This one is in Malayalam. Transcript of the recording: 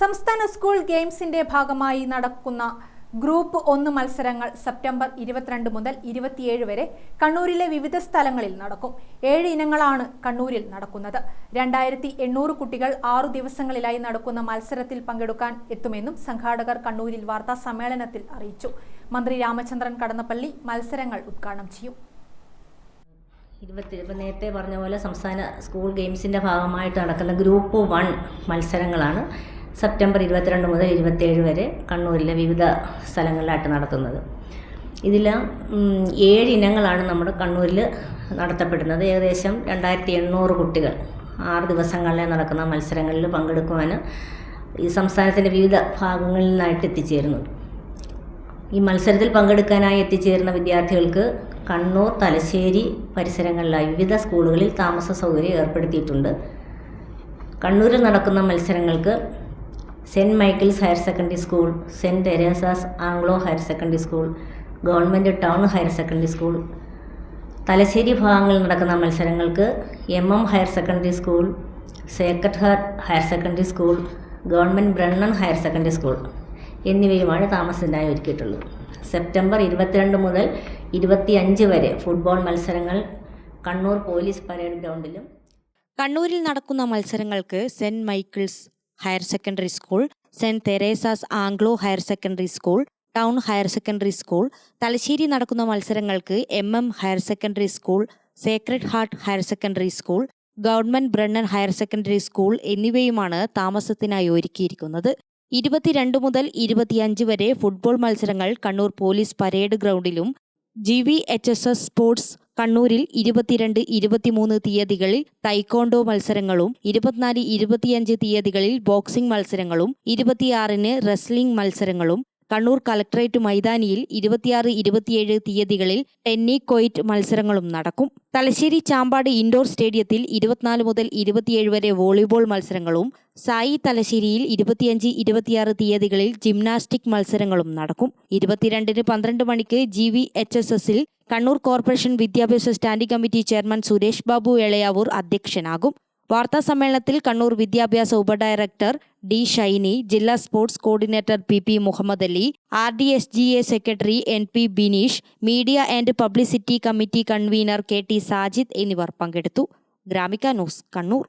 സംസ്ഥാന സ്കൂൾ ഗെയിംസിന്റെ ഭാഗമായി നടക്കുന്ന ഗ്രൂപ്പ് ഒന്ന് മത്സരങ്ങൾ സെപ്റ്റംബർ ഇരുപത്തിരണ്ട് മുതൽ ഇരുപത്തിയേഴ് വരെ കണ്ണൂരിലെ വിവിധ സ്ഥലങ്ങളിൽ നടക്കും. ഏഴ് ഇനങ്ങളാണ് കണ്ണൂരിൽ നടക്കുന്നത്. രണ്ടായിരത്തി എണ്ണൂറ് കുട്ടികൾ ആറു ദിവസങ്ങളിലായി നടക്കുന്ന മത്സരത്തിൽ പങ്കെടുക്കാൻ എത്തുമെന്നും സംഘാടകർ കണ്ണൂരിൽ വാർത്താ സമ്മേളനത്തിൽ അറിയിച്ചു. മന്ത്രി രാമചന്ദ്രൻ കടന്നപ്പള്ളി മത്സരങ്ങൾ ഉദ്ഘാടനം ചെയ്യും. ഇരുപത്തി നേരത്തെ പറഞ്ഞ പോലെ സംസ്ഥാന സ്കൂൾ ഗെയിംസിന്റെ ഭാഗമായിട്ട് നടക്കുന്ന ഗ്രൂപ്പ് വൺ മത്സരങ്ങളാണ്. സെപ്റ്റംബർ ഇരുപത്തിരണ്ട് മുതൽ ഇരുപത്തേഴ് വരെ കണ്ണൂരിലെ വിവിധ സ്ഥലങ്ങളിലായിട്ട് നടത്തുന്നത്. ഇതിൽ ഏഴ് ഇനങ്ങളാണ് നമ്മുടെ കണ്ണൂരിൽ നടത്തപ്പെടുന്നത്. ഏകദേശം രണ്ടായിരത്തി എണ്ണൂറ് കുട്ടികൾ ആറ് ദിവസങ്ങളിലെ നടക്കുന്ന മത്സരങ്ങളിൽ പങ്കെടുക്കുവാൻ ഈ സംസ്ഥാനത്തിന്റെ വിവിധ ഭാഗങ്ങളിൽ നിന്നായിട്ട് എത്തിച്ചേരുന്നു. ഈ മത്സരത്തിൽ പങ്കെടുക്കാനായി എത്തിച്ചേരുന്ന വിദ്യാർത്ഥികൾക്ക് കണ്ണൂർ തലശ്ശേരി പരിസരങ്ങളിലായി വിവിധ സ്കൂളുകളിൽ താമസ സൗകര്യം ഏർപ്പെടുത്തിയിട്ടുണ്ട്. കണ്ണൂരിൽ നടക്കുന്ന മത്സരങ്ങൾക്ക് saint Michael's higher secondary school saint Teresa's Anglo higher secondary school government town higher secondary school. Thalassery ഭാഗങ്ങളിൽ നടക്കുന്ന മത്സരങ്ങൾക്ക് M M higher secondary school sacred heart higher secondary school government Brennen higher secondary school എന്നിവയുമാണ് താമസത്തിനായി ഒരുക്കിയിട്ടുള്ളത്. സെപ്റ്റംബർ ഇരുപത്തിരണ്ട് മുതൽ ഇരുപത്തിയഞ്ച് വരെ ഫുട്ബോൾ മത്സരങ്ങൾ കണ്ണൂർ പോലീസ് പരേഡ് ഗ്രൗണ്ടിലും കണ്ണൂരിൽ നടക്കുന്ന മത്സരങ്ങൾക്ക് saint Michael's higher secondary school saint Teresa's Anglo higher secondary school town higher secondary school Thalassery നടക്കുന്ന മത്സരങ്ങൾക്ക് M M higher secondary school sacred heart higher secondary school government Brennen higher secondary school എന്നിവയുമാണ് താമസത്തിനായി ഒരുക്കിയിരിക്കുന്നത്. ഇരുപത്തിരണ്ട് മുതൽ ഇരുപത്തിയഞ്ച് വരെ ഫുട്ബോൾ മത്സരങ്ങൾ Kannur police parade ഗ്രൗണ്ടിലും G V H S S sports കണ്ണൂരിൽ ഇരുപത്തിരണ്ട് ഇരുപത്തിമൂന്ന് തീയതികളിൽ തൈക്കോണ്ടോ മത്സരങ്ങളും ഇരുപത്തിനാല് ഇരുപത്തിയഞ്ച് തീയതികളിൽ ബോക്സിംഗ് മത്സരങ്ങളും ഇരുപത്തിയാറിന് റെസ്ലിംഗ് മത്സരങ്ങളും കണ്ണൂർ കലക്ട്രേറ്റ് മൈതാനിയിൽ ഇരുപത്തിയാറ് ഇരുപത്തിയേഴ് തീയതികളിൽ ടെന്നി കൊയ്റ്റ് മത്സരങ്ങളും നടക്കും. തലശ്ശേരി ചാമ്പാട് ഇൻഡോർ സ്റ്റേഡിയത്തിൽ ഇരുപത്തിനാല് മുതൽ ഇരുപത്തിയേഴ് വരെ വോളിബോൾ മത്സരങ്ങളും സായി തലശ്ശേരിയിൽ ഇരുപത്തിയഞ്ച് ഇരുപത്തിയാറ് തീയതികളിൽ ജിംനാസ്റ്റിക് മത്സരങ്ങളും നടക്കും. ഇരുപത്തിരണ്ടിന് പന്ത്രണ്ട് മണിക്ക് ജി വി എച്ച് എസ് എസിൽ കണ്ണൂർ കോർപ്പറേഷൻ വിദ്യാഭ്യാസ standing committee chairman Suresh Babu Elayavoor അധ്യക്ഷനാകും. വാർത്താ സമ്മേളനത്തിൽ കണ്ണൂർ വിദ്യാഭ്യാസ ഉപഡയറക്ടർ ഡി ഷൈനി ജില്ലാ sports coordinator P P Muhammad Ali R D S G A secretary N P Bineesh media and publicity committee convener K T Sajid എന്നിവർ പങ്കെടുത്തു. ഗ്രാമിക ന്യൂസ് കണ്ണൂർ.